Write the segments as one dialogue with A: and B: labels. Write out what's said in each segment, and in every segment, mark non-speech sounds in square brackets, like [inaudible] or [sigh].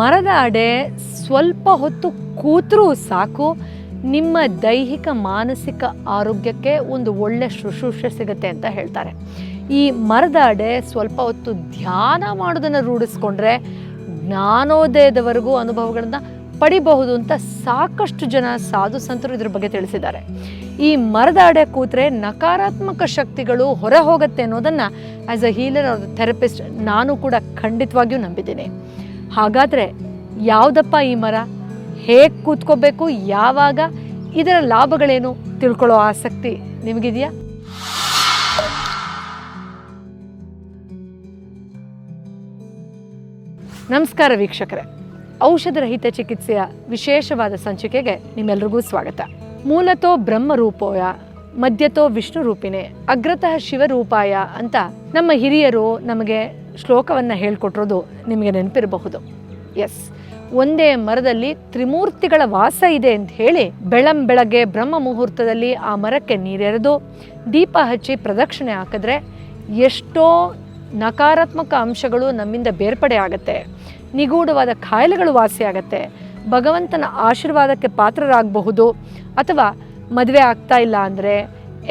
A: ಮರದ ಅಡೆ ಸ್ವಲ್ಪ ಹೊತ್ತು ಕೂತರೂ ಸಾಕು. ನಿಮ್ಮ ದೈಹಿಕ, ಮಾನಸಿಕ ಆರೋಗ್ಯಕ್ಕೆ ಒಂದು ಒಳ್ಳೆ ಶುಶ್ರೂಷೆ ಸಿಗುತ್ತೆ ಅಂತ ಹೇಳ್ತಾರೆ. ಈ ಮರದ ಅಡೆ ಸ್ವಲ್ಪ ಹೊತ್ತು ಧ್ಯಾನ ಮಾಡೋದನ್ನು ರೂಢಿಸ್ಕೊಂಡ್ರೆ ಜ್ಞಾನೋದಯದವರೆಗೂ ಅನುಭವಗಳನ್ನು ಪಡಿಬಹುದು ಅಂತ ಸಾಕಷ್ಟು ಜನ ಸಾಧು ಸಂತರು ಇದ್ರ ಬಗ್ಗೆ ತಿಳಿಸಿದ್ದಾರೆ. ಈ ಮರದ ಅಡೆ ಕೂತ್ರೆ ನಕಾರಾತ್ಮಕ ಶಕ್ತಿಗಳು ಹೊರ ಹೋಗುತ್ತೆ ಅನ್ನೋದನ್ನು as a healer or therapist ನಾನು ಕೂಡ ಖಂಡಿತವಾಗಿಯೂ ನಂಬಿದ್ದೀನಿ. ಹಾಗಾದರೆ ಯಾವುದಪ್ಪ ಈ ಮರ? ಹೇಗೆ ಕೂತ್ಕೋಬೇಕು, ಯಾವಾಗ? ಇದರ ಲಾಭಗಳೇನು? ತಿಳ್ಕೊಳ್ಳೋ ಆಸಕ್ತಿ ನಿಮಗಿದೆಯಾ? ನಮಸ್ಕಾರ ವೀಕ್ಷಕರೇ. ಔಷಧರಹಿತ ಚಿಕಿತ್ಸೆಯ ವಿಶೇಷವಾದ ಸಂಚಿಕೆಗೆ ನಿಮ್ಮೆಲ್ರಿಗೂ ಸ್ವಾಗತ. ಮೂಲತೋ ಬ್ರಹ್ಮರೂಪೋಯ, ಮಧ್ಯತೋ ವಿಷ್ಣು ರೂಪಿನೇ ಅಗ್ರತಃ ಶಿವರೂಪಾಯ ಅಂತ ನಮ್ಮ ಹಿರಿಯರು ನಮಗೆ ಶ್ಲೋಕವನ್ನು ಹೇಳ್ಕೊಟ್ಟಿರೋದು ನಿಮಗೆ ನೆನಪಿರಬಹುದು. ಎಸ್ ಒಂದೇ ಮರದಲ್ಲಿ ತ್ರಿಮೂರ್ತಿಗಳ ವಾಸ ಇದೆ ಅಂತ ಹೇಳಿ ಬೆಳಂ ಬೆಳಗ್ಗೆ ಬ್ರಹ್ಮ ಮುಹೂರ್ತದಲ್ಲಿ ಆ ಮರಕ್ಕೆ ನೀರೆರೆದು ದೀಪ ಹಚ್ಚಿ ಪ್ರದಕ್ಷಿಣೆ ಹಾಕಿದ್ರೆ ಎಷ್ಟೋ ನಕಾರಾತ್ಮಕ ಅಂಶಗಳು ನಮ್ಮಿಂದ ಬೇರ್ಪಡೆ ಆಗುತ್ತೆ. ನಿಗೂಢವಾದ ಕಾಯಿಲೆಗಳು ವಾಸಿಯಾಗತ್ತೆ ಭಗವಂತನ ಆಶೀರ್ವಾದಕ್ಕೆ ಪಾತ್ರರಾಗಬಹುದು. ಅಥವಾ ಮದುವೆ ಆಗ್ತಾ ಇಲ್ಲ ಅಂದರೆ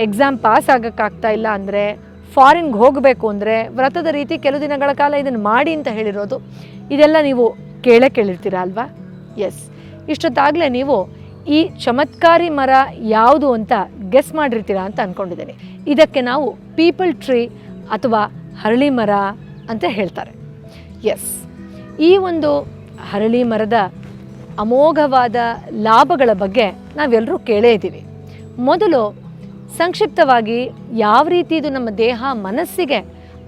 A: ಎಕ್ಸಾಮ್ ಪಾಸ್ ಆಗೋಕ್ಕಾಗ್ತಾ ಇಲ್ಲ ಅಂದರೆ ಫಾರಿನ್ಗೆ ಹೋಗಬೇಕು ಅಂದರೆ ವ್ರತದ ರೀತಿ ಕೆಲವು ದಿನಗಳ ಕಾಲ ಇದನ್ನು ಮಾಡಿ ಅಂತ ಹೇಳಿರೋದು. ಇದೆಲ್ಲ ನೀವು ಕೇಳೇ ಕೇಳಿರ್ತೀರ ಅಲ್ವಾ? ಎಸ್ ಇಷ್ಟೊತ್ತಾಗಲೇ ನೀವು ಈ ಚಮತ್ಕಾರಿ ಮರ ಯಾವುದು ಅಂತ ಗೆಸ್ ಮಾಡಿರ್ತೀರಾ ಅಂತ ಅಂದ್ಕೊಂಡಿದ್ದೀನಿ ಇದಕ್ಕೆ ನಾವು ಪೀಪಲ್ ಟ್ರೀ ಅಥವಾ ಹರಳಿ ಮರ ಅಂತ ಹೇಳ್ತಾರೆ. ಎಸ್ ಈ ಒಂದು ಹರಳಿ ಮರದ ಅಮೋಘವಾದ ಲಾಭಗಳ ಬಗ್ಗೆ ನಾವೆಲ್ಲರೂ ಕೇಳೇ ಇದ್ದೀವಿ. ಮೊದಲು ಸಂಕ್ಷಿಪ್ತವಾಗಿ ಯಾವ ರೀತಿ ಇದು ನಮ್ಮ ದೇಹ, ಮನಸ್ಸಿಗೆ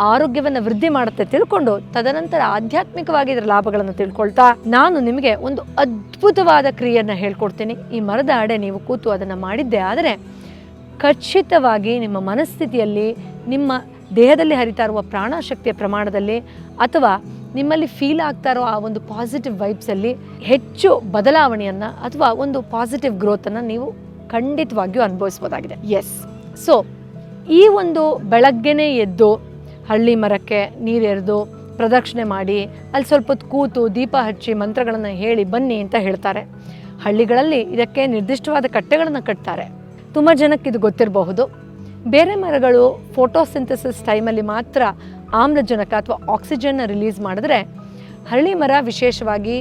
A: ಆರೋಗ್ಯವನ್ನು ವೃದ್ಧಿ ಮಾಡುತ್ತೆ ತಿಳ್ಕೊಂಡು ತದನಂತರ ಆಧ್ಯಾತ್ಮಿಕವಾಗಿ ಇದರ ಲಾಭಗಳನ್ನು ತಿಳ್ಕೊಳ್ತಾ ನಾನು ನಿಮಗೆ ಒಂದು ಅದ್ಭುತವಾದ ಕ್ರಿಯೆಯನ್ನು ಹೇಳ್ಕೊಡ್ತೀನಿ. ಈ ಮರದ ಅಡೆ ನೀವು ಕೂತು ಅದನ್ನು ಮಾಡಿದ್ದೆ ಆದರೆ ಖಚಿತವಾಗಿ ನಿಮ್ಮ ಮನಸ್ಥಿತಿಯಲ್ಲಿ, ನಿಮ್ಮ ದೇಹದಲ್ಲಿ ಹರಿತಾ ಇರುವ ಪ್ರಾಣಶಕ್ತಿಯ ಪ್ರಮಾಣದಲ್ಲಿ ಅಥವಾ ನಿಮ್ಮಲ್ಲಿ ಫೀಲ್ ಆಗ್ತಾ ಇರೋ ಆ ಒಂದು ಪಾಸಿಟಿವ್ ವೈಬ್ಸಲ್ಲಿ ಹೆಚ್ಚು ಬದಲಾವಣೆಯನ್ನು ಅಥವಾ ಒಂದು ಪಾಸಿಟಿವ್ ಗ್ರೋತನ್ನು ನೀವು ಖಂಡಿತವಾಗಿಯೂ ಅನುಭವಿಸ್ಬೋದಾಗಿದೆ. ಎಸ್ ಸೊ ಈ ಒಂದು ಬೆಳಗ್ಗೆನೇ ಎದ್ದು ಹಳ್ಳಿ ಮರಕ್ಕೆ ನೀರೆರೆದು ಪ್ರದಕ್ಷಿಣೆ ಮಾಡಿ ಅಲ್ಲಿ ಸ್ವಲ್ಪ ಹೊತ್ತು ಕೂತು ದೀಪ ಹಚ್ಚಿ ಮಂತ್ರಗಳನ್ನು ಹೇಳಿ ಬನ್ನಿ ಅಂತ ಹೇಳ್ತಾರೆ. ಹಳ್ಳಿಗಳಲ್ಲಿ ಇದಕ್ಕೆ ನಿರ್ದಿಷ್ಟವಾದ ಕಟ್ಟೆಗಳನ್ನು ಕಟ್ತಾರೆ. ತುಂಬ ಜನಕ್ಕೆ ಇದು ಗೊತ್ತಿರಬಹುದು. ಬೇರೆ ಮರಗಳು ಫೋಟೋಸಿಂಥಸಿಸ್ ಟೈಮಲ್ಲಿ ಮಾತ್ರ ಆಮ್ಲಜನಕ ಅಥವಾ ಆಕ್ಸಿಜನ್ನ ರಿಲೀಸ್ ಮಾಡಿದ್ರೆ ಹಳ್ಳಿ ಮರ ವಿಶೇಷವಾಗಿ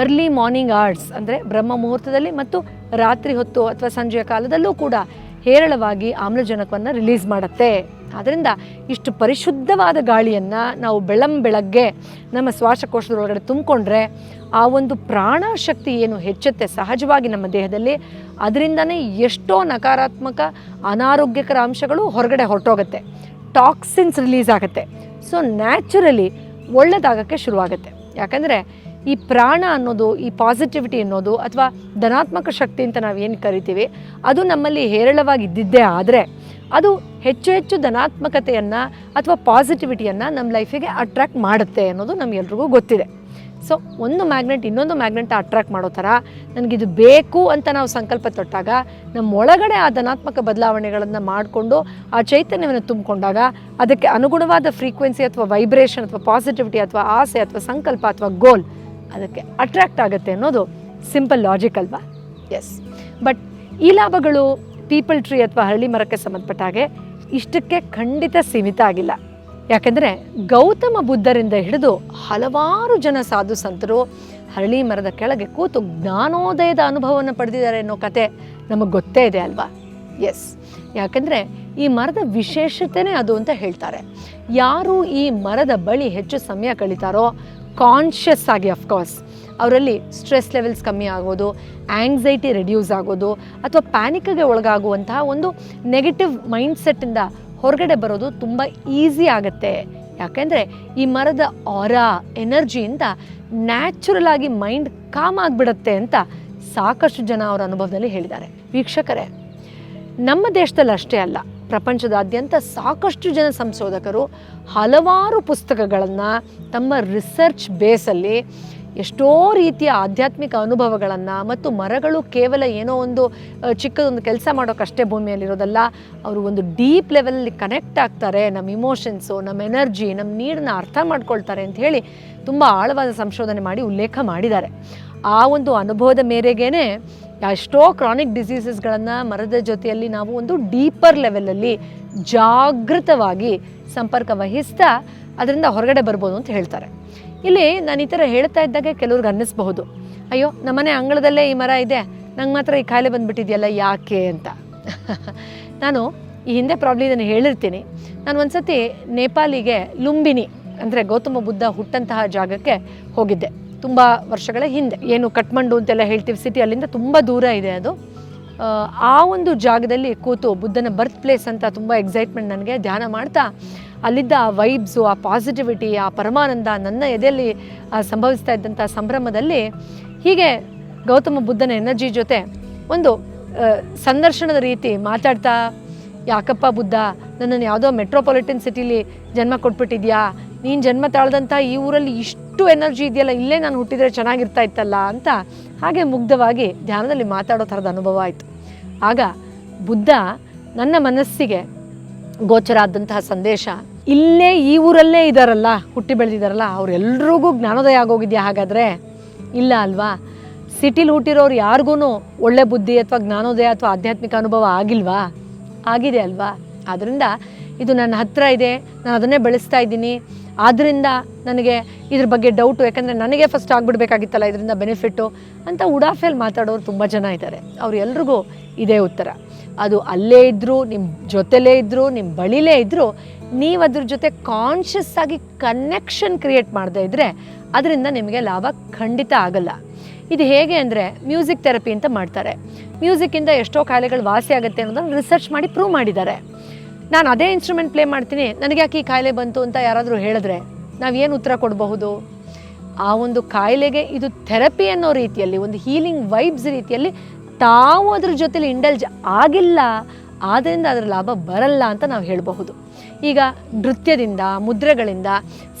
A: ಅರ್ಲಿ ಮಾರ್ನಿಂಗ್ ಆರ್ಟ್ಸ್ ಅಂದರೆ ಬ್ರಹ್ಮ ಮುಹೂರ್ತದಲ್ಲಿ ಮತ್ತು ರಾತ್ರಿ ಹೊತ್ತು ಅಥವಾ ಸಂಜೆಯ ಕಾಲದಲ್ಲೂ ಕೂಡ ಹೇರಳವಾಗಿ ಆಮ್ಲಜನಕವನ್ನು ರಿಲೀಸ್ ಮಾಡುತ್ತೆ. ಆದ್ದರಿಂದ ಇಷ್ಟು ಪರಿಶುದ್ಧವಾದ ಗಾಳಿಯನ್ನು ನಾವು ಬೆಳಂ ಬೆಳಗ್ಗೆ ನಮ್ಮ ಶ್ವಾಸಕೋಶದೊಳಗಡೆ ತುಂಬಿಕೊಂಡ್ರೆ ಆ ಒಂದು ಪ್ರಾಣಶಕ್ತಿ ಏನು ಹೆಚ್ಚುತ್ತೆ ಸಹಜವಾಗಿ ನಮ್ಮ ದೇಹದಲ್ಲಿ. ಅದರಿಂದನೇ ಎಷ್ಟೋ ನಕಾರಾತ್ಮಕ, ಅನಾರೋಗ್ಯಕರ ಅಂಶಗಳು ಹೊರಗಡೆ ಹೊರಟೋಗುತ್ತೆ. ಟಾಕ್ಸಿನ್ಸ್ ರಿಲೀಸ್ ಆಗುತ್ತೆ. ಸೊ ನ್ಯಾಚುರಲಿ ಒಳ್ಳೆದಾಗಕ್ಕೆ ಶುರುವಾಗುತ್ತೆ. ಯಾಕಂದರೆ ಈ ಪ್ರಾಣ ಅನ್ನೋದು, ಈ ಪಾಸಿಟಿವಿಟಿ ಅನ್ನೋದು ಅಥವಾ ಧನಾತ್ಮಕ ಶಕ್ತಿ ಅಂತ ನಾವು ಏನು ಕರಿತೀವಿ, ಅದು ನಮ್ಮಲ್ಲಿ ಹೇರಳವಾಗಿ ಇದ್ದಿದ್ದೇ ಆದರೆ ಅದು ಹೆಚ್ಚು ಹೆಚ್ಚು ಧನಾತ್ಮಕತೆಯನ್ನು ಅಥವಾ ಪಾಸಿಟಿವಿಟಿಯನ್ನು ನಮ್ಮ ಲೈಫಿಗೆ ಅಟ್ರ್ಯಾಕ್ಟ್ ಮಾಡುತ್ತೆ ಅನ್ನೋದು ನಮಗೆಲ್ರಿಗೂ ಗೊತ್ತಿದೆ. ಸೊ ಒಂದು ಮ್ಯಾಗ್ನೆಟ್ ಇನ್ನೊಂದು ಮ್ಯಾಗ್ನೆಟ್ ಅಟ್ರ್ಯಾಕ್ಟ್ ಮಾಡೋ ಥರ ನನಗಿದು ಬೇಕು ಅಂತ ನಾವು ಸಂಕಲ್ಪ ತೊಟ್ಟಾಗ ನಮ್ಮ ಒಳಗಡೆ ಆ ಧನಾತ್ಮಕ ಬದಲಾವಣೆಗಳನ್ನು ಮಾಡಿಕೊಂಡು ಆ ಚೈತನ್ಯವನ್ನು ತುಂಬಿಕೊಂಡಾಗ ಅದಕ್ಕೆ ಅನುಗುಣವಾದ ಫ್ರೀಕ್ವೆನ್ಸಿ ಅಥವಾ ವೈಬ್ರೇಷನ್ ಅಥವಾ ಪಾಸಿಟಿವಿಟಿ ಅಥವಾ ಆಸೆ ಅಥವಾ ಸಂಕಲ್ಪ ಅಥವಾ ಗೋಲ್ ಅದಕ್ಕೆ ಅಟ್ರ್ಯಾಕ್ಟ್ ಆಗುತ್ತೆ ಅನ್ನೋದು ಸಿಂಪಲ್ ಲಾಜಿಕ್ ಅಲ್ವಾ? ಎಸ್ ಬಟ್ ಈ ಲಾಭಗಳು ಪೀಪಲ್ ಟ್ರೀ ಅಥವಾ ಹಳ್ಳಿ ಮರಕ್ಕೆ ಸಂಬಂಧಪಟ್ಟ ಹಾಗೆ ಇಷ್ಟಕ್ಕೆ ಖಂಡಿತ ಸೀಮಿತ ಆಗಿಲ್ಲ. ಯಾಕೆಂದರೆ ಗೌತಮ ಬುದ್ಧರಿಂದ ಹಿಡಿದು ಹಲವಾರು ಜನ ಸಾಧು ಸಂತರು ಹರಳಿ ಮರದ ಕೆಳಗೆ ಕೂತು ಜ್ಞಾನೋದಯದ ಅನುಭವವನ್ನು ಪಡೆದಿದ್ದಾರೆ ಅನ್ನೋ ಕತೆ ನಮಗೆ ಗೊತ್ತೇ ಇದೆ ಅಲ್ವಾ? ಎಸ್ ಯಾಕೆಂದರೆ ಈ ಮರದ ವಿಶೇಷತೆನೇ ಅದು ಅಂತ ಹೇಳ್ತಾರೆ. ಯಾರು ಈ ಮರದ ಬಳಿ ಹೆಚ್ಚು ಸಮಯ ಕಳೀತಾರೋ ಕಾನ್ಷಿಯಸ್ ಆಗಿ ಅಫ್ಕೋರ್ಸ್ ಅವರಲ್ಲಿ ಸ್ಟ್ರೆಸ್ ಲೆವೆಲ್ಸ್ ಕಮ್ಮಿ ಆಗೋದು ಆ್ಯಂಗ್ಸೈಟಿ ರೆಡ್ಯೂಸ್ ಆಗೋದು, ಅಥವಾ ಪ್ಯಾನಿಕ್ಗೆ ಒಳಗಾಗುವಂತಹ ಒಂದು ನೆಗೆಟಿವ್ ಮೈಂಡ್ಸೆಟ್ಟಿಂದ ಹೊರಗಡೆ ಬರೋದು ತುಂಬ ಈಸಿ ಆಗುತ್ತೆ. ಯಾಕೆಂದರೆ ಈ ಮರದ ಆರ ಎನರ್ಜಿಯಿಂದ ನ್ಯಾಚುರಲ್ ಆಗಿ ಮೈಂಡ್ ಕಾಮ್ ಆಗಿಬಿಡುತ್ತೆ ಅಂತ ಸಾಕಷ್ಟು ಜನ ಅವರ ಅನುಭವದಲ್ಲಿ ಹೇಳಿದ್ದಾರೆ. ವೀಕ್ಷಕರೇ, ನಮ್ಮ ದೇಶದಲ್ಲಿ ಅಷ್ಟೇ ಅಲ್ಲ. ಪ್ರಪಂಚದಾದ್ಯಂತ ಸಾಕಷ್ಟು ಜನ ಸಂಶೋಧಕರು ಹಲವಾರು ಪುಸ್ತಕಗಳನ್ನು ತಮ್ಮ ರಿಸರ್ಚ್ ಬೇಸಲ್ಲಿ ಎಷ್ಟೋ ರೀತಿಯ ಆಧ್ಯಾತ್ಮಿಕ ಅನುಭವಗಳನ್ನು ಮತ್ತು ಮರಗಳು ಕೇವಲ ಏನೋ ಒಂದು ಚಿಕ್ಕದೊಂದು ಕೆಲಸ ಮಾಡೋಕ್ಕಷ್ಟೇ ಭೂಮಿಯಲ್ಲಿರೋದಲ್ಲ, ಅವರು ಒಂದು ಡೀಪ್ ಲೆವೆಲಲ್ಲಿ ಕನೆಕ್ಟ್ ಆಗ್ತಾರೆ ನಮ್ಮ ಇಮೋಷನ್ಸು ನಮ್ಮ ಎನರ್ಜಿ ನಮ್ಮ ನೀರನ್ನ ಅರ್ಥ ಮಾಡ್ಕೊಳ್ತಾರೆ ಅಂತ ಹೇಳಿ ತುಂಬ ಆಳವಾದ ಸಂಶೋಧನೆ ಮಾಡಿ ಉಲ್ಲೇಖ ಮಾಡಿದ್ದಾರೆ. ಆ ಒಂದು ಅನುಭವದ ಮೇರೆಗೇನೆ ಎಷ್ಟೋ ಕ್ರಾನಿಕ್ ಡಿಸೀಸಸ್ಗಳನ್ನು ಮರದ ಜೊತೆಯಲ್ಲಿ ನಾವು ಒಂದು ಡೀಪರ್ ಲೆವೆಲಲ್ಲಿ ಜಾಗೃತವಾಗಿ ಸಂಪರ್ಕ ವಹಿಸ್ತಾ ಅದರಿಂದ ಹೊರಗಡೆ ಬರ್ಬೋದು ಅಂತ ಹೇಳ್ತಾರೆ. ಇಲ್ಲಿ ನಾನು ಈ ಥರ ಹೇಳ್ತಾ ಇದ್ದಾಗ ಕೆಲವ್ರಿಗೆ ಅನ್ನಿಸ್ಬಹುದು. ಅಯ್ಯೋ ನಮ್ಮನೆ ಅಂಗಳದಲ್ಲೇ ಈ ಮರ ಇದೆ, ನಂಗೆ ಮಾತ್ರ ಈ ಕಾಯಿಲೆ ಬಂದ್ಬಿಟ್ಟಿದೆಯಲ್ಲ, ಯಾಕೆ ಅಂತ. [laughs] ನಾನು ಈ ಹಿಂದೆ ಪ್ರಾಬ್ಲಮ್ ಇದನ್ನು ಹೇಳಿರ್ತೀನಿ. ನಾನು ಒಂದ್ಸತಿ ನೇಪಾಲಿಗೆ ಲುಂಬಿನಿ ಅಂದರೆ ಗೌತಮ ಬುದ್ಧ ಹುಟ್ಟಂತಹ ಜಾಗಕ್ಕೆ ಹೋಗಿದ್ದೆ. ತುಂಬ ವರ್ಷಗಳ ಹಿಂದೆ ಏನು ಕಟ್ಮಂಡು ಅಂತೆಲ್ಲ ಹೇಳ್ತೀವಿ ಸಿಟಿ ಅಲ್ಲಿಂದ ತುಂಬ ದೂರ ಇದೆ ಅದು. ಆ, ಒಂದು ಜಾಗದಲ್ಲಿ ಕೂತು ಬುದ್ಧನ ಬರ್ತ್ ಪ್ಲೇಸ್ ಅಂತ ತುಂಬ ಎಕ್ಸೈಟ್ಮೆಂಟ್ ನನಗೆ ಧ್ಯಾನ ಮಾಡ್ತಾ ಅಲ್ಲಿದ್ದ ಆ ವೈಬ್ಸು ಆ ಪಾಸಿಟಿವಿಟಿ ಆ ಪರಮಾನಂದ ನನ್ನ ಎದೆಯಲ್ಲಿ ಸಂಭವಿಸ್ತಾ ಇದ್ದಂಥ ಸಂಭ್ರಮದಲ್ಲಿ ಹೀಗೆ ಗೌತಮ ಬುದ್ಧನ ಎನರ್ಜಿ ಜೊತೆ ಒಂದು ಸಂದರ್ಶನದ ರೀತಿ ಮಾತಾಡ್ತಾ ಯಾಕಪ್ಪ ಬುದ್ಧ ನನ್ನನ್ನು ಯಾವುದೋ ಮೆಟ್ರೋಪಾಲಿಟನ್ ಸಿಟಿಲಿ ಜನ್ಮ ಕೊಟ್ಬಿಟ್ಟಿದ್ಯಾ ನೀನು ಜನ್ಮ ತಾಳ್ದಂಥ ಈ ಊರಲ್ಲಿ ಇಷ್ಟು ಎನರ್ಜಿ ಇದೆಯಲ್ಲ, ಇಲ್ಲೇ ನಾನು ಹುಟ್ಟಿದರೆ ಚೆನ್ನಾಗಿರ್ತಾ ಇತ್ತಲ್ಲ ಅಂತ ಹಾಗೆ ಮುಗ್ಧವಾಗಿ ಧ್ಯಾನದಲ್ಲಿ ಮಾತಾಡೋ ಥರದ ಅನುಭವ ಆಯಿತು. ಆಗ ಬುದ್ಧ ನನ್ನ ಮನಸ್ಸಿಗೆ ಗೋಚರ ಆದಂತಹ ಸಂದೇಶ, ಇಲ್ಲೇ ಈ ಊರಲ್ಲೇ ಇದ್ದಾರಲ್ಲ ಹುಟ್ಟಿ ಬೆಳೆದಿದ್ದಾರಲ್ಲ ಅವರೆಲ್ರಿಗೂ ಜ್ಞಾನೋದಯ ಆಗೋಗಿದೆಯಾ ಹಾಗಾದರೆ? ಇಲ್ಲ ಅಲ್ವಾ? ಸಿಟಿಲಿ ಹುಟ್ಟಿರೋರು ಯಾರಿಗೂ ಒಳ್ಳೆ ಬುದ್ಧಿ ಅಥವಾ ಜ್ಞಾನೋದಯ ಅಥವಾ ಆಧ್ಯಾತ್ಮಿಕ ಅನುಭವ ಆಗಿಲ್ವಾ? ಆಗಿದೆ ಅಲ್ವಾ? ಆದ್ದರಿಂದ ಇದು ನನ್ನ ಹತ್ತಿರ ಇದೆ, ನಾನು ಅದನ್ನೇ ಬೆಳೆಸ್ತಾ ಇದ್ದೀನಿ. ಆದ್ದರಿಂದ ನನಗೆ ಇದ್ರ ಬಗ್ಗೆ ಡೌಟು ಯಾಕಂದರೆ ನನಗೆ ಫಸ್ಟ್ ಆಗಿಬಿಡ್ಬೇಕಾಗಿತ್ತಲ್ಲ ಇದರಿಂದ ಬೆನಿಫಿಟ್ಟು ಅಂತ ಉಡಾಫೆಯಲ್ಲಿ ಮಾತಾಡೋರು ತುಂಬ ಜನ ಇದ್ದಾರೆ. ಅವ್ರು ಎಲ್ರಿಗೂ ಇದೇ ಉತ್ತರ. ಅದು ಅಲ್ಲೇ ಇದ್ದರೂ ನಿಮ್ಮ ಜೊತೆಲೇ ಇದ್ದರೂ ನಿಮ್ಮ ಬಳಿಲೇ ಇದ್ದರೂ ನೀವು ಅದ್ರ ಜೊತೆ ಕಾನ್ಷಿಯಸ್ ಆಗಿ ಕನೆಕ್ಷನ್ ಕ್ರಿಯೇಟ್ ಮಾಡದೇ ಇದ್ದರೆ ಅದರಿಂದ ನಿಮಗೆ ಲಾಭ ಖಂಡಿತ ಆಗಲ್ಲ. ಇದು ಹೇಗೆ ಅಂದರೆ ಮ್ಯೂಸಿಕ್ ಥೆರಪಿ ಅಂತ ಮಾಡ್ತಾರೆ. ಮ್ಯೂಸಿಕ್ಕಿಂದ ಎಷ್ಟೋ ಕಾಯಿಲೆಗಳು ವಾಸಿ ಆಗುತ್ತೆ ಅನ್ನೋದನ್ನು ರಿಸರ್ಚ್ ಮಾಡಿ ಪ್ರೂವ್ ಮಾಡಿದ್ದಾರೆ. ನಾನು ಅದೇ ಇನ್ಸ್ಟ್ರೂಮೆಂಟ್ ಪ್ಲೇ ಮಾಡ್ತೀನಿ. ನನಗೆ ಯಾಕೆ ಈ ಕಾಯಿಲೆ ಬಂತು ಅಂತ ಯಾರಾದರೂ ಹೇಳಿದ್ರೆ ನಾವೇನು ಉತ್ತರ ಕೊಡಬಹುದು? ಆ ಒಂದು ಕಾಯಿಲೆಗೆ ಇದು ಥೆರಪಿ ಅನ್ನೋ ರೀತಿಯಲ್ಲಿ, ಒಂದು ಹೀಲಿಂಗ್ ವೈಬ್ಸ್ ರೀತಿಯಲ್ಲಿ ತಾವು ಅದ್ರ ಜೊತೆಲಿ ಇಂಡಲ್ಜ್ ಆಗಿಲ್ಲ. ಆದ್ದರಿಂದ ಅದರ ಲಾಭ ಬರಲ್ಲ ಅಂತ ನಾವು ಹೇಳಬಹುದು. ಈಗ ನೃತ್ಯದಿಂದ, ಮುದ್ರೆಗಳಿಂದ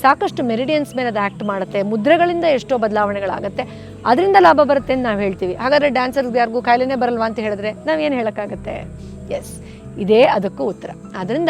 A: ಸಾಕಷ್ಟು ಮೆರಿಡಿಯನ್ಸ್ ಮೇಲೆ ಅದು ಆ್ಯಕ್ಟ್ ಮಾಡುತ್ತೆ. ಮುದ್ರೆಗಳಿಂದ ಎಷ್ಟೋ ಬದಲಾವಣೆಗಳಾಗುತ್ತೆ. ಅದರಿಂದ ಲಾಭ ಬರುತ್ತೆ ಅಂತ ನಾವು ಹೇಳ್ತೀವಿ. ಹಾಗಾದರೆ ಡ್ಯಾನ್ಸರ್ಗೆ ಯಾರಿಗೂ ಕಾಯಿಲೆನೇ ಬರಲ್ವಾ ಅಂತ ಹೇಳಿದ್ರೆ ನಾವೇನು ಹೇಳೋಕ್ಕಾಗತ್ತೆ? ಎಸ್ ಇದೇ ಅದಕ್ಕೂ ಉತ್ತರ. ಆದ್ದರಿಂದ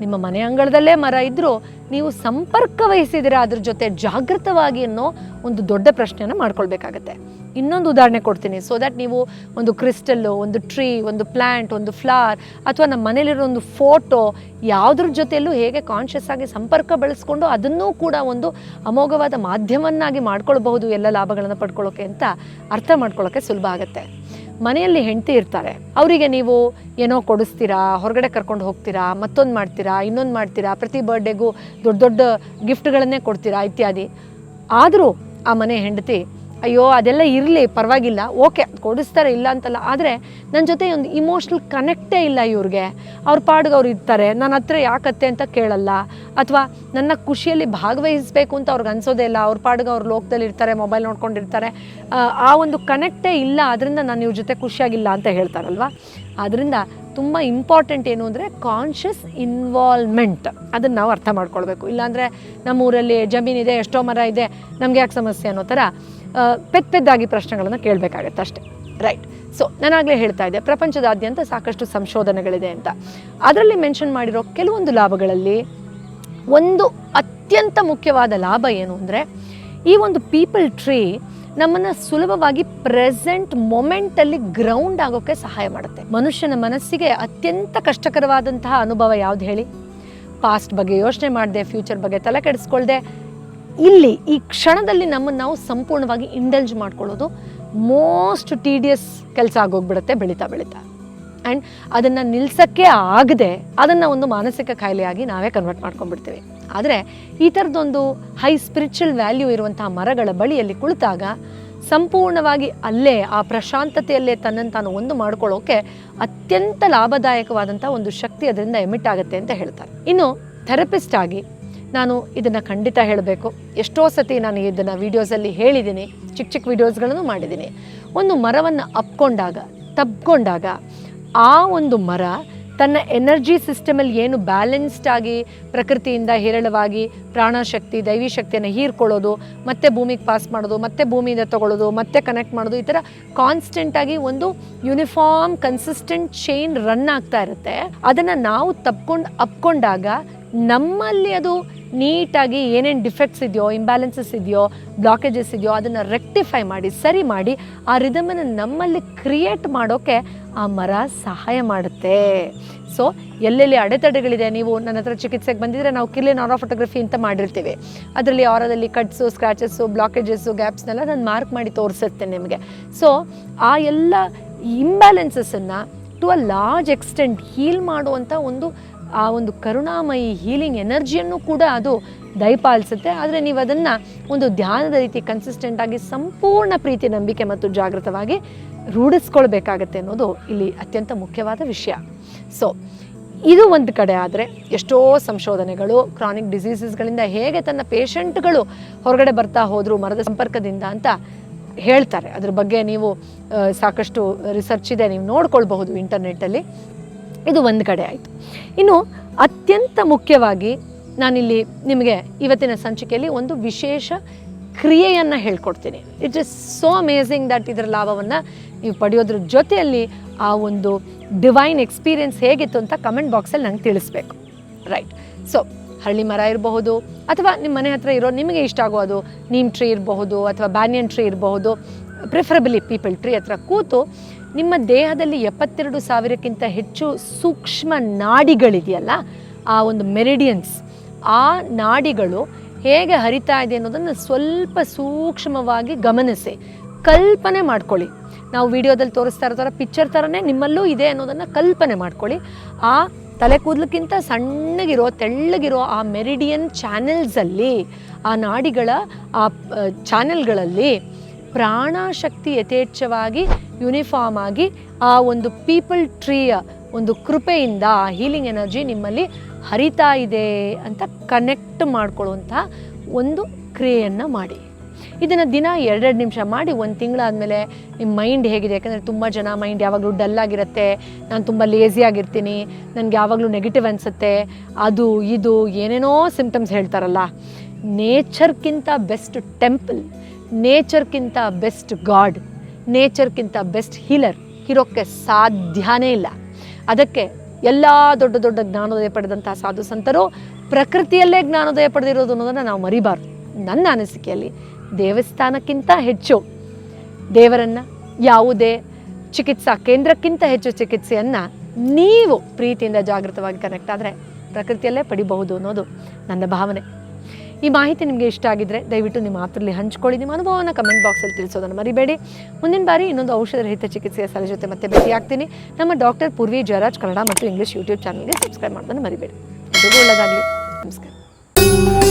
A: ನಿಮ್ಮ ಮನೆ ಅಂಗಳದಲ್ಲೇ ಮರ ಇದ್ದರೂ ನೀವು ಸಂಪರ್ಕ ವಹಿಸಿದರೆ ಅದ್ರ ಜೊತೆ ಜಾಗೃತವಾಗಿ ಅನ್ನೋ ಒಂದು ದೊಡ್ಡ ಪ್ರಶ್ನೆಯನ್ನು ಮಾಡ್ಕೊಳ್ಬೇಕಾಗತ್ತೆ. ಇನ್ನೊಂದು ಉದಾಹರಣೆ ಕೊಡ್ತೀನಿ. ಸೊ ದ್ಯಾಟ್ ನೀವು ಒಂದು ಕ್ರಿಸ್ಟಲ್ಲು ಒಂದು ಟ್ರೀ ಒಂದು ಪ್ಲ್ಯಾಂಟ್ ಒಂದು ಫ್ಲವರ್ ಅಥವಾ ನಮ್ಮ ಮನೇಲಿರೋ ಒಂದು ಫೋಟೋ ಯಾವುದ್ರ ಜೊತೆಯಲ್ಲೂ ಹೇಗೆ ಕಾನ್ಷಿಯಸ್ ಆಗಿ ಸಂಪರ್ಕ ಬೆಳೆಸ್ಕೊಂಡು ಅದನ್ನೂ ಕೂಡ ಒಂದು ಅಮೋಘವಾದ ಮಾಧ್ಯಮವನ್ನಾಗಿ ಮಾಡ್ಕೊಳ್ಬಹುದು ಎಲ್ಲ ಲಾಭಗಳನ್ನು ಪಡ್ಕೊಳ್ಳೋಕೆ ಅಂತ ಅರ್ಥ ಮಾಡ್ಕೊಳ್ಳೋಕೆ ಸುಲಭ ಆಗುತ್ತೆ. ಮನೆಯಲ್ಲಿ ಹೆಂಡತಿ ಇರ್ತಾರೆ. ಅವರಿಗೆ ನೀವು ಏನೋ ಕೊಡಿಸ್ತೀರಾ, ಹೊರಗಡೆ ಕರ್ಕೊಂಡು ಹೋಗ್ತೀರಾ, ಮತ್ತೊಂದು ಮಾಡ್ತೀರಾ, ಇನ್ನೊಂದು ಮಾಡ್ತೀರಾ, ಪ್ರತಿ ಬರ್ಡೇಗೂ ದೊಡ್ಡ ದೊಡ್ಡ ಗಿಫ್ಟ್ಗಳನ್ನೇ ಕೊಡ್ತೀರಾ ಇತ್ಯಾದಿ. ಆದರೂ ಆ ಮನೆ ಹೆಂಡತಿ ಅಯ್ಯೋ ಅದೆಲ್ಲ ಇರಲಿ ಪರವಾಗಿಲ್ಲ. ಓಕೆ ಕೊಡಿಸ್ತಾರೆ ಇಲ್ಲ ಅಂತಲ್ಲ. ಆದರೆ ನನ್ನ ಜೊತೆ ಒಂದು ಇಮೋಷ್ನಲ್ ಕನೆಕ್ಟೇ ಇಲ್ಲ ಇವ್ರಿಗೆ. ಅವ್ರ ಪಾಡ್ಗೆ ಅವ್ರು ಇರ್ತಾರೆ. ನನ್ನ ಹತ್ರ ಯಾಕತ್ತೆ ಅಂತ ಕೇಳಲ್ಲ. ಅಥವಾ ನನ್ನ ಖುಷಿಯಲ್ಲಿ ಭಾಗವಹಿಸಬೇಕು ಅಂತ ಅವ್ರಿಗೆ ಅನ್ಸೋದೇ ಇಲ್ಲ. ಅವ್ರ ಪಾಡ್ಗೆ ಅವ್ರ ಲೋಕದಲ್ಲಿ ಇರ್ತಾರೆ ಮೊಬೈಲ್ ನೋಡ್ಕೊಂಡಿರ್ತಾರೆ. ಆ, ಒಂದು ಕನೆಕ್ಟೇ ಇಲ್ಲ ಅದರಿಂದ ನಾನು ಇವ್ರ ಜೊತೆ ಖುಷಿಯಾಗಿಲ್ಲ ಅಂತ ಹೇಳ್ತಾರಲ್ವ? ಆದ್ದರಿಂದ ತುಂಬ ಇಂಪಾರ್ಟೆಂಟ್ ಏನು ಅಂದರೆ ಕಾನ್ಷಿಯಸ್ ಇನ್ವಾಲ್ವ್ಮೆಂಟ್ ಅದನ್ನು ನಾವು ಅರ್ಥ ಮಾಡ್ಕೊಳ್ಬೇಕು. ಇಲ್ಲಾಂದರೆ ನಮ್ಮ ಊರಲ್ಲಿ ಜಮೀನಿದೆ ಎಷ್ಟೋ ಮರ ಇದೆ. ನಮಗೆ ಯಾಕೆ ಸಮಸ್ಯೆ ಅನ್ನೋ ಥರ. ಪೆದ್ ಪೆದ್ದಾಗಿ ಪ್ರಶ್ನೆಗಳನ್ನು ಕೇಳಬೇಕಾಗತ್ತೆ ಅಷ್ಟೇ. ರೈಟ್ ಸೊ ನಾನಾಗಲೇ ಹೇಳ್ತಾ ಇದ್ದೆ, ಪ್ರಪಂಚದಾದ್ಯಂತ ಸಾಕಷ್ಟು ಸಂಶೋಧನೆಗಳಿದೆ ಅಂತ. ಅದರಲ್ಲಿ ಮೆನ್ಷನ್ ಮಾಡಿರೋ ಕೆಲವೊಂದು ಲಾಭಗಳಲ್ಲಿ ಒಂದು ಅತ್ಯಂತ ಮುಖ್ಯವಾದ ಲಾಭ ಏನು ಅಂದರೆ, ಈ ಒಂದು ಪೀಪಲ್ ಟ್ರೀ ನಮ್ಮನ್ನು ಸುಲಭವಾಗಿ ಪ್ರೆಸೆಂಟ್ ಮೊಮೆಂಟಲ್ಲಿ ಗ್ರೌಂಡ್ ಆಗೋಕ್ಕೆ ಸಹಾಯ ಮಾಡುತ್ತೆ. ಮನುಷ್ಯನ ಮನಸ್ಸಿಗೆ ಅತ್ಯಂತ ಕಷ್ಟಕರವಾದಂತಹ ಅನುಭವ ಯಾವ್ದು ಹೇಳಿ? ಪಾಸ್ಟ್ ಬಗ್ಗೆ ಯೋಚನೆ ಮಾಡದೆ ಫ್ಯೂಚರ್ ಬಗ್ಗೆ ತಲೆ ಕೆಡಿಸ್ಕೊಳ್ದೆ ಇಲ್ಲಿ ಈ ಕ್ಷಣದಲ್ಲಿ ನಮ್ಮನ್ನು ನಾವು ಸಂಪೂರ್ಣವಾಗಿ ಇಂಡಲ್ಜ್ ಮಾಡ್ಕೊಳ್ಳೋದು ಮೋಸ್ಟ್ ಟೀಡಿಯಸ್ ಕೆಲಸ ಆಗೋಗ್ಬಿಡುತ್ತೆ, ಬೆಳೀತಾ ಬೆಳೀತಾ. ಆ್ಯಂಡ್ ಅದನ್ನು ನಿಲ್ಸೋಕ್ಕೆ ಆಗದೆ ಅದನ್ನು ಒಂದು ಮಾನಸಿಕ ಕಾಯಿಲೆಯಾಗಿ ನಾವೇ ಕನ್ವರ್ಟ್ ಮಾಡ್ಕೊಂಡ್ಬಿಡ್ತೀವಿ. ಆದರೆ ಈ ಥರದ್ದೊಂದು ಹೈ ಸ್ಪಿರಿಚುವಲ್ ವ್ಯಾಲ್ಯೂ ಇರುವಂತಹ ಮರಗಳ ಬಳಿಯಲ್ಲಿ ಕುಳಿತಾಗ ಸಂಪೂರ್ಣವಾಗಿ ಅಲ್ಲೇ, ಆ ಪ್ರಶಾಂತತೆಯಲ್ಲೇ ತನ್ನನ್ನು ತಾನು ಒಂದು ಮಾಡ್ಕೊಳ್ಳೋಕೆ ಅತ್ಯಂತ ಲಾಭದಾಯಕವಾದಂಥ ಒಂದು ಶಕ್ತಿ ಅದರಿಂದ ಎಮಿಟ್ ಆಗುತ್ತೆ ಅಂತ ಹೇಳ್ತಾರೆ. ಇನ್ನು ಥೆರಪಿಸ್ಟ್ ಆಗಿ ನಾನು ಇದನ್ನು ಖಂಡಿತ ಹೇಳಬೇಕು. ಎಷ್ಟೋ ಸತಿ ನಾನು ಇದನ್ನು ವೀಡಿಯೋಸಲ್ಲಿ ಹೇಳಿದ್ದೀನಿ ಚಿಕ್ಕ ಚಿಕ್ಕ ವೀಡಿಯೋಸ್ಗಳನ್ನು ಮಾಡಿದ್ದೀನಿ. ಒಂದು ಮರವನ್ನು ಅಪ್ಕೊಂಡಾಗ, ತಬ್ಕೊಂಡಾಗ ಆ ಒಂದು ಮರ ತನ್ನ ಎನರ್ಜಿ ಸಿಸ್ಟಮಲ್ಲಿ ಏನು ಬ್ಯಾಲೆನ್ಸ್ಡ್ ಆಗಿ ಪ್ರಕೃತಿಯಿಂದ ಹೇರಳವಾಗಿ ಪ್ರಾಣಶಕ್ತಿ ದೈವಿ ಶಕ್ತಿಯನ್ನು ಹೀರ್ಕೊಳ್ಳೋದು, ಮತ್ತೆ ಭೂಮಿಗೆ ಪಾಸ್ ಮಾಡೋದು, ಮತ್ತೆ ಭೂಮಿಯಿಂದ ತಗೊಳ್ಳೋದು, ಮತ್ತೆ ಕನೆಕ್ಟ್ ಮಾಡೋದು, ಈ ಥರ ಕಾನ್ಸ್ಟೆಂಟಾಗಿ ಒಂದು ಯೂನಿಫಾರ್ಮ್ ಕನ್ಸಿಸ್ಟೆಂಟ್ ಚೈನ್ ರನ್ ಆಗ್ತಾ ಇರುತ್ತೆ. ಅದನ್ನು ನಾವು ತಪ್ಕೊಂಡು ಅಪ್ಕೊಂಡಾಗ ನಮ್ಮಲ್ಲಿ ಅದು ನೀಟಾಗಿ ಏನೇನು ಡಿಫೆಕ್ಟ್ಸ್ ಇದೆಯೋ ಇಂಬ್ಯಾಲೆನ್ಸಸ್ ಇದೆಯೋ ಬ್ಲಾಕೇಜಸ್ ಇದೆಯೋ ಅದನ್ನು ರೆಕ್ಟಿಫೈ ಮಾಡಿ, ಸರಿ ಮಾಡಿ, ಆ ರಿದಮನ್ನು ನಮ್ಮಲ್ಲಿ ಕ್ರಿಯೇಟ್ ಮಾಡೋಕ್ಕೆ ಆ ಮರ ಸಹಾಯ ಮಾಡುತ್ತೆ. ಸೊ ಎಲ್ಲೆಲ್ಲಿ ಅಡೆತಡೆಗಳಿದೆ, ನೀವು ನನ್ನ ಹತ್ರ ಚಿಕಿತ್ಸೆಗೆ ಬಂದಿದ್ರೆ ನಾವು ಕಿರ್ಲಿ ಫೋಟೋಗ್ರಫಿ ಅಂತ ಮಾಡಿರ್ತೀವಿ. ಅದರಲ್ಲಿ ಆರದಲ್ಲಿ ಕಟ್ಸು ಸ್ಕ್ರ್ಯಾಚಸ್ಸು ಬ್ಲಾಕೇಜಸ್ಸು ಗ್ಯಾಪ್ಸ್ನೆಲ್ಲ ನಾನು ಮಾರ್ಕ್ ಮಾಡಿ ತೋರಿಸುತ್ತೆ ನಿಮಗೆ. ಸೊ ಆ ಎಲ್ಲ ಇಂಬ್ಯಾಲೆನ್ಸಸ್ಸನ್ನು to a large extent heal ಮಾಡುವಂಥ ಒಂದು ಆ ಒಂದು ಕರುಣಾಮಯಿ ಹೀಲಿಂಗ್ ಎನರ್ಜಿಯನ್ನು ಕೂಡ ಅದು ದಯಪಾಲಿಸುತ್ತೆ. ಆದರೆ ನೀವು ಅದನ್ನು ಒಂದು ಧ್ಯಾನದ ರೀತಿ ಕನ್ಸಿಸ್ಟೆಂಟ್ ಆಗಿ ಸಂಪೂರ್ಣ ಪ್ರೀತಿ, ನಂಬಿಕೆ ಮತ್ತು ಜಾಗೃತವಾಗಿ ರೂಢಿಸ್ಕೊಳ್ಬೇಕಾಗತ್ತೆ ಅನ್ನೋದು ಇಲ್ಲಿ ಅತ್ಯಂತ ಮುಖ್ಯವಾದ ವಿಷಯ. ಸೊ ಇದು ಒಂದು ಕಡೆ ಆದರೆ ಎಷ್ಟೋ ಸಂಶೋಧನೆಗಳು ಕ್ರಾನಿಕ್ ಡಿಸೀಸಸ್ಗಳಿಂದ ಹೇಗೆ ತನ್ನ ಪೇಷಂಟ್ಗಳು ಹೊರಗಡೆ ಬರ್ತಾ ಹೋದರು, ಮರದ ಸಂಪರ್ಕದಿಂದ ಅಂತ ಹೇಳ್ತಾರೆ. ಅದ್ರ ಬಗ್ಗೆ ನೀವು ಸಾಕಷ್ಟು ರಿಸರ್ಚ್ ಇದೆ, ನೀವು ನೋಡ್ಕೊಳ್ಬಹುದು ಇಂಟರ್ನೆಟ್ಟಲ್ಲಿ ಇದು ಒಂದು ಕಡೆ ಆಯಿತು. ಇನ್ನು ಅತ್ಯಂತ ಮುಖ್ಯವಾಗಿ ನಾನಿಲ್ಲಿ ನಿಮಗೆ ಇವತ್ತಿನ ಸಂಚಿಕೆಯಲ್ಲಿ ಒಂದು ವಿಶೇಷ ಕ್ರಿಯೆಯನ್ನು ಹೇಳ್ಕೊಡ್ತೀನಿ. It is so amazing that ಇದರ ಲಾಭವನ್ನು ನೀವು ಪಡೆಯೋದ್ರ ಜೊತೆಯಲ್ಲಿ ಆ ಒಂದು ಡಿವೈನ್ ಎಕ್ಸ್ಪೀರಿಯೆನ್ಸ್ ಹೇಗಿತ್ತು ಅಂತ ಕಮೆಂಟ್ ಬಾಕ್ಸಲ್ಲಿ ನಂಗೆ ತಿಳಿಸ್ಬೇಕು. ರೈಟ್ ಸೊ ಹಳ್ಳಿ ಮರ ಇರಬಹುದು ಅಥವಾ ನಿಮ್ಮ ಮನೆ ಹತ್ರ ಇರೋ ನಿಮಗೆ ಇಷ್ಟ ಆಗೋದು ನೀಮ್ ಟ್ರೀ ಇರಬಹುದು ಅಥವಾ ಬ್ಯಾನಿಯನ್ ಟ್ರೀ ಇರಬಹುದು ಪ್ರಿಫರಬಲಿ ಪೀಪಲ್ ಟ್ರೀ ಹತ್ರ ಕೂತು ನಿಮ್ಮ ದೇಹದಲ್ಲಿ ಎಪ್ಪತ್ತೆರಡು ಸಾವಿರಕ್ಕಿಂತ ಹೆಚ್ಚು ಸೂಕ್ಷ್ಮ ನಾಡಿಗಳಿದೆಯಲ್ಲ, ಆ ಒಂದು ಮೆರಿಡಿಯನ್ಸ್, ಆ ನಾಡಿಗಳು ಹೇಗೆ ಹರಿತಾ ಇದೆ ಅನ್ನೋದನ್ನು ಸ್ವಲ್ಪ ಸೂಕ್ಷ್ಮವಾಗಿ ಗಮನಿಸಿ, ಕಲ್ಪನೆ ಮಾಡ್ಕೊಳ್ಳಿ. ನಾವು ವಿಡಿಯೋದಲ್ಲಿ ತೋರಿಸ್ತಾ ಇರೋ ಥರ ಪಿಕ್ಚರ್ ಥರನೇ ನಿಮ್ಮಲ್ಲೂ ಇದೆ ಅನ್ನೋದನ್ನು ಕಲ್ಪನೆ ಮಾಡ್ಕೊಳ್ಳಿ. ಆ ತಲೆ ಕೂದಲಕ್ಕಿಂತ ಸಣ್ಣಗಿರೋ, ತೆಳ್ಳಗಿರೋ ಆ ಮೆರಿಡಿಯನ್ ಚಾನೆಲ್ಸಲ್ಲಿ, ಆ ನಾಡಿಗಳ ಆ, ಚಾನೆಲ್ಗಳಲ್ಲಿ ಪ್ರಾಣಶಕ್ತಿ ಯಥೇಚ್ಛವಾಗಿ ಯೂನಿಫಾರ್ಮ್ ಆಗಿ ಆ ಒಂದು ಪೀಪಲ್ ಟ್ರೀಯ ಒಂದು ಕೃಪೆಯಿಂದ, ಆ ಹೀಲಿಂಗ್ ಎನರ್ಜಿ ನಿಮ್ಮಲ್ಲಿ ಹರಿತಾ ಇದೆ ಅಂತ ಕನೆಕ್ಟ್ ಮಾಡ್ಕೊಳ್ಳುವಂಥ ಒಂದು ಕ್ರಿಯೆಯನ್ನು ಮಾಡಿ. ಇದನ್ನು ದಿನ ಎರಡೆರಡು ನಿಮಿಷ ಮಾಡಿ ಒಂದು ತಿಂಗಳಾದಮೇಲೆ ನಿಮ್ಮ ಮೈಂಡ್ ಹೇಗಿದೆ? ಯಾಕಂದರೆ ತುಂಬ ಜನ ಮೈಂಡ್ ಯಾವಾಗಲೂ ಡಲ್ ಆಗಿರುತ್ತೆ, ನಾನು ತುಂಬ ಲೇಸಿ ಆಗಿರ್ತೀನಿ, ನನಗೆ ಯಾವಾಗಲೂ ನೆಗೆಟಿವ್ ಅನಿಸುತ್ತೆ, ಅದು ಇದು ಏನೇನೋ ಸಿಂಪ್ಟಮ್ಸ್ ಹೇಳ್ತಾರಲ್ಲ. ನೇಚರ್ಗಿಂತ ಬೆಸ್ಟ್ ಟೆಂಪಲ್ ನೇಚರ್ಗಿಂತ ಬೆಸ್ಟ್ ಗಾಡ್ ನೇಚರ್ಗಿಂತ ಬೆಸ್ಟ್ ಹೀಲರ್ ಇರೋಕ್ಕೆ ಸಾಧ್ಯನೇ ಇಲ್ಲ. ಅದಕ್ಕೆ ಎಲ್ಲ ದೊಡ್ಡ ದೊಡ್ಡ ಜ್ಞಾನೋದಯ ಪಡೆದಂಥ ಸಾಧು ಸಂತರು ಪ್ರಕೃತಿಯಲ್ಲೇ ಜ್ಞಾನೋದಯ ಪಡೆದಿರೋದು ಅನ್ನೋದನ್ನು ನಾವು ಮರಿಬಾರ್ದು. ನನ್ನ ಅನಿಸಿಕೆಯಲ್ಲಿ ದೇವಸ್ಥಾನಕ್ಕಿಂತ ಹೆಚ್ಚು ದೇವರನ್ನು, ಯಾವುದೇ ಚಿಕಿತ್ಸಾ ಕೇಂದ್ರಕ್ಕಿಂತ ಹೆಚ್ಚು ಚಿಕಿತ್ಸೆಯನ್ನು ನೀವು ಪ್ರೀತಿಯಿಂದ ಜಾಗೃತವಾಗಿ ಕನೆಕ್ಟ್ ಆದರೆ ಪ್ರಕೃತಿಯಲ್ಲೇ ಪಡಿಬಹುದು ಅನ್ನೋದು ನನ್ನ ಭಾವನೆ. ಈ ಮಾಹಿತಿ ನಿಮಗೆ ಇಷ್ಟ ಆಗಿದ್ರೆ ದಯವಿಟ್ಟು ನಿಮ್ಮ ಆತರಲ್ಲಿ ಹಂಚ್ಕೊಳ್ಳಿ. ನಿಮ್ಮ ಅನುಭವವನ್ನು ಕಮೆಂಟ್ ಬಾಕ್ಸಲ್ಲಿ ತಿಳಿಸೋದನ್ನು ಮರಿಬೇಡಿ. ಮುಂದಿನ ಬಾರಿ ಇನ್ನೊಂದು ಔಷಧ ರಹಿತ ಚಿಕಿತ್ಸೆಯ ಸಲಹೆ ಜೊತೆ ಮತ್ತೆ ಭೇಟಿಯಾಗ್ತೀನಿ. ನಮ್ಮ ಡಾಕ್ಟರ್ ಪೂರ್ವಿ ಜಯರಾಜ್ ಕನ್ನಡ ಮತ್ತು ಇಂಗ್ಲೀಷ್ ಯೂಟ್ಯೂಬ್ ಚಾನಲ್ಗೆ ಸಬ್ಸ್ಕ್ರೈಬ್ ಮಾಡೋದನ್ನು ಮರಿಬೇಡಿ. ಒಳ್ಳೆಯದಾಗಲಿ ನಮಸ್ಕಾರ.